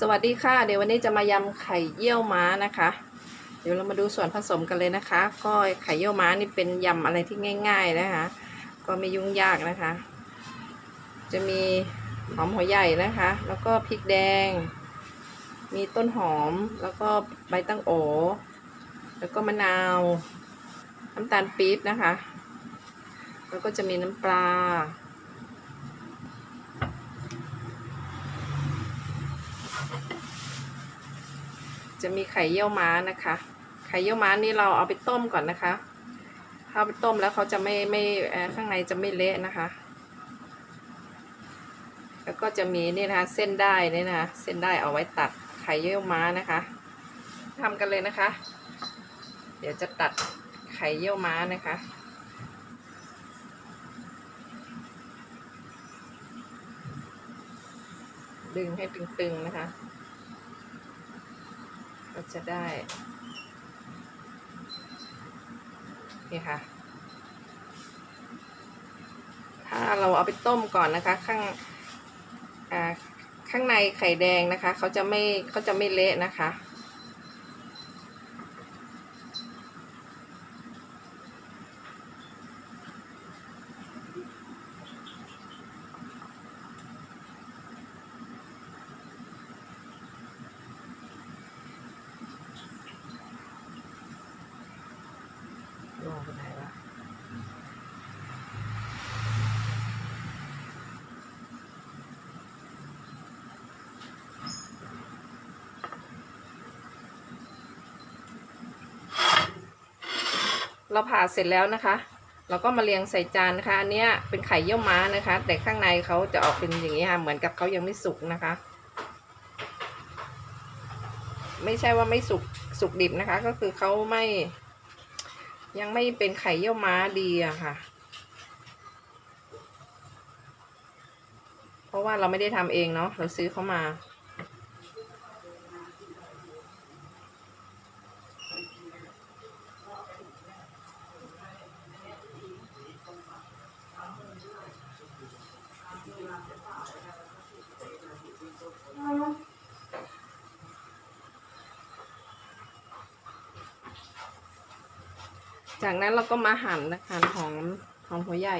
สวัสดีค่ะ เดี๋ยววันนี้จะมายำไข่เยี่ยวม้านะคะ เดี๋ยวเรามาดูส่วนผสมกันเลยนะคะ ก็ไข่เยี่ยวม้านี่เป็นยำอะไรที่ง่าย ๆนะคะ ก็ไม่ยุ่งยากนะคะ จะมีหอมหัวใหญ่นะคะ แล้วก็พริกแดง มีต้นหอมแล้วก็ใบตั้งโอ แล้วก็มะนาว น้ำตาลปี๊บนะคะ แล้วก็จะมีน้ำปลา จะมีไข่เยี่ยวม้านะคะ ไข่เยี่ยวม้านี่เราเอาไปต้มก่อนนะคะถ้าเอาไปต้มแล้วเขาจะไม่ไม่ข้างในจะไม่เละนะคะ แล้วก็จะมีนี่นะคะเส้นได้นี่นะคะเส้นได้เอาไว้ตัดไข่เยี่ยวม้านะคะทำกันเลยนะคะ เดี๋ยวจะตัดไข่เยี่ยวม้านะคะดึงให้ตึงๆนะคะ ก็จะได้ นี่ค่ะ ถ้าเราเอาไปต้มก่อนนะคะ ข้างอ่าข้างในไข่แดงนะคะ เขาจะไม่เขาจะไม่เละนะคะ เราผ่าเสร็จแล้วนะคะ เราก็มาเรียงใส่จานนะคะ อันนี้เป็นไข่เยี่ยวม้านะคะ แต่ข้างในเขาจะออกเป็นอย่างนี้ค่ะ เหมือนกับเขายังไม่สุกนะคะ ไม่ใช่ว่าไม่สุกสุกดิบนะคะ ก็คือเขาไม่ ยังไม่เป็นไข่เยี่ยวม้าดีอะค่ะ เพราะว่าเราไม่ได้ทำเองเนาะ เราซื้อเขามา จากนั้นเราก็มาหั่นนะคะหอมหอมหัวใหญ่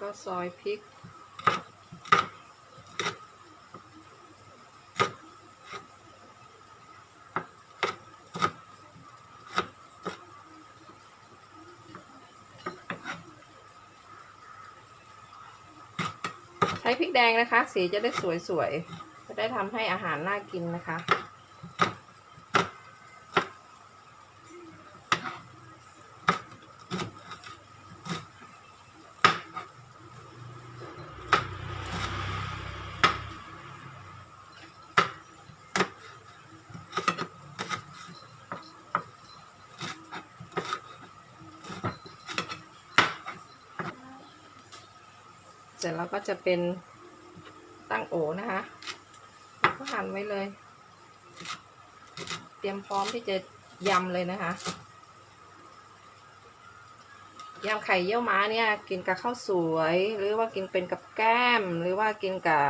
ก็ซอยพริก ใช้พริกแดงนะคะ สีจะได้สวยๆ จะได้ทำให้อาหารน่ากินนะคะ เสร็จแล้วก็จะเป็นตั้งโอนะคะก็หั่นไว้เลย เตรียมพร้อมที่จะยำเลยนะคะยำไข่เยี่ยวม้าเนี่ยกินกับข้าวสวย หรือว่ากินเป็นกับแก้ม หรือว่ากินกับ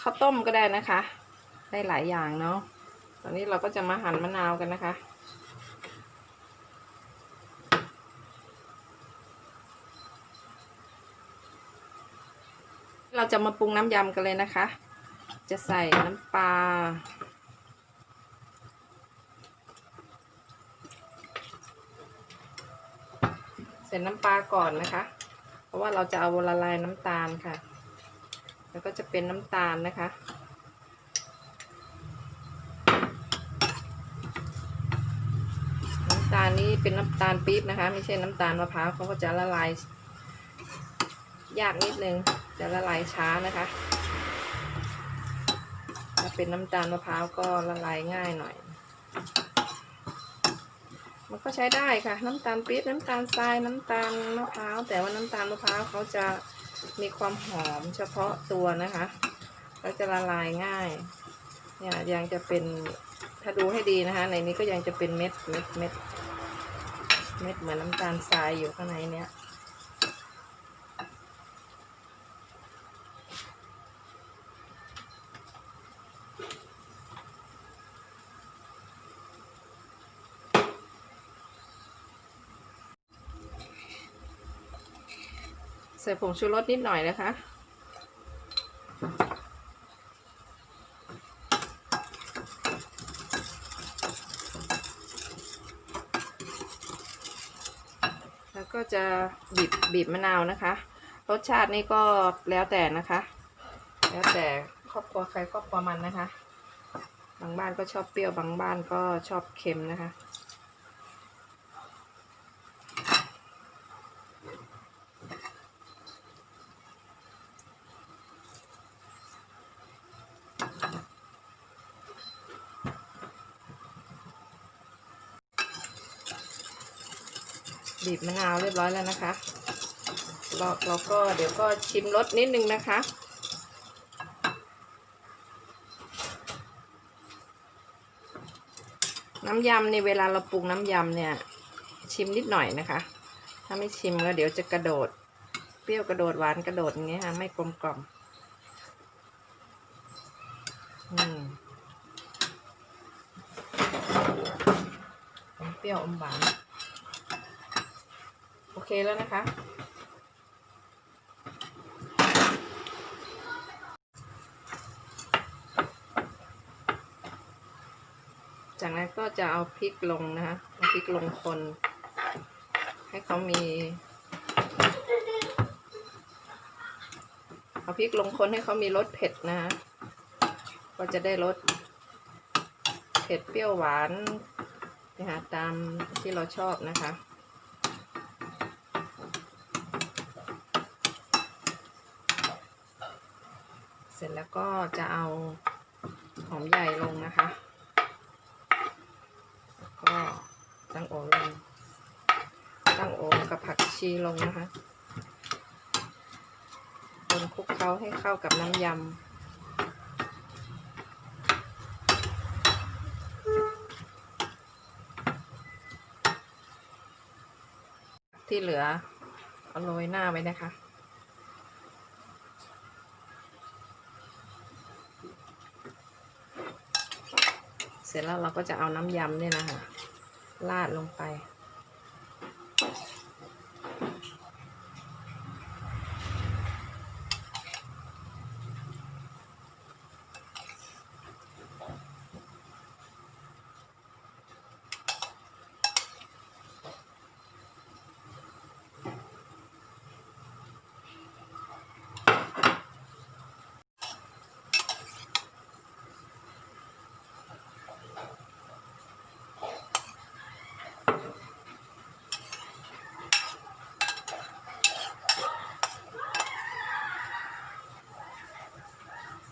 ข้าวต้มก็ได้นะคะ ได้หลายอย่างเนาะตอนนี้เราก็จะมาหั่นมะนาวกันนะคะ เราจะมาปรุงน้ำยำกันเลยนะคะ จะใส่น้ำปลา ใส่น้ำปลาก่อนนะคะ เพราะว่าเราจะเอาละลายน้ำตาลค่ะ แล้วก็จะเป็นน้ำตาลนะคะน้ำตาลนี้เป็นน้ำตาลปี๊บนะคะ ไม่ใช่น้ำตาลมะพร้าวเขาก็จะละลาย ยากนิดนึง จะละลายช้านะคะ ถ้าเป็นน้ำตาลมะพร้าวก็ละลายง่ายหน่อย มันก็ใช้ได้ค่ะ น้ำตาลปี๊บน้ำตาลทรายน้ำตาลมะพร้าวแต่ว่าน้ำตาลมะพร้าวเขาจะมีความหอมเฉพาะตัวนะคะเขาจะละลายง่ายเนี่ยยังจะเป็นถ้าดูให้ดีนะคะ ในนี้ก็ยังจะเป็นเม็ดเม็ดเม็ดเม็ดเหมือนน้ำตาลทรายอยู่ข้างในเนี้ย ส่ผงชูรสนิดหน่อยนะคะ แล้วก็จะบีบบีบมะนาวนะคะ รสชาตินี่ก็แล้วแต่นะคะ แล้วแต่ครอบครัวใครครอบครัวมันนะคะ บางบ้านก็ชอบเปรี้ยว บางบ้านก็ชอบเค็มนะคะ บีบมะนาวเรียบร้อยแล้วนะคะเราเราก็เดี๋ยวก็ชิมรสนิดนึงนะคะ น้ำยำในเวลาเราปรุงน้ำยำเนี่ย ชิมนิดหน่อยนะคะ ถ้าไม่ชิมก็เดี๋ยวจะกระโดด เปรี้ยวกระโดดหวานกระโดดอย่างเงี้ยค่ะไม่กลมกล่อมอืมเปรี้ยวอมหวาน เคแล้วนะคะ จากนั้นก็จะเอาพริกลงนะคะพริกลงคน ให้เขามี เอาพริกลงคนให้เขามีรสเผ็ดนะคะก็จะได้รสเผ็ดเปรี้ยวหวานนะคะตามที่เราชอบนะคะ ร็จแล้วก็จะเอาหอมใหญ่ลงนะคะ แล้วก็ตั้งโอลง ตั้งโอกับผักชีลงนะคะคนคลุกเคล้าให้เข้ากับน้ำยำที่เหลือเอาโรยหน้าไว้นะคะ สร็จแล้วเราก็จะเอาน้ำยำเนี่ยนะคะราดลงไป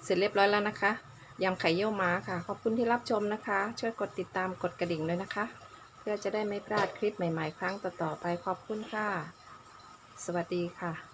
เสร็จเรียบร้อยแล้วนะคะยำไข่เยี่ยวม้าค่ะ ขอบคุณที่รับชมนะคะ ช่วยกดติดตามกดกระดิ่งด้วยนะคะ เพื่อจะได้ไม่พลาดคลิปใหม่ ๆ ครั้งต่อๆไปขอบคุณค่ะ สวัสดีค่ะ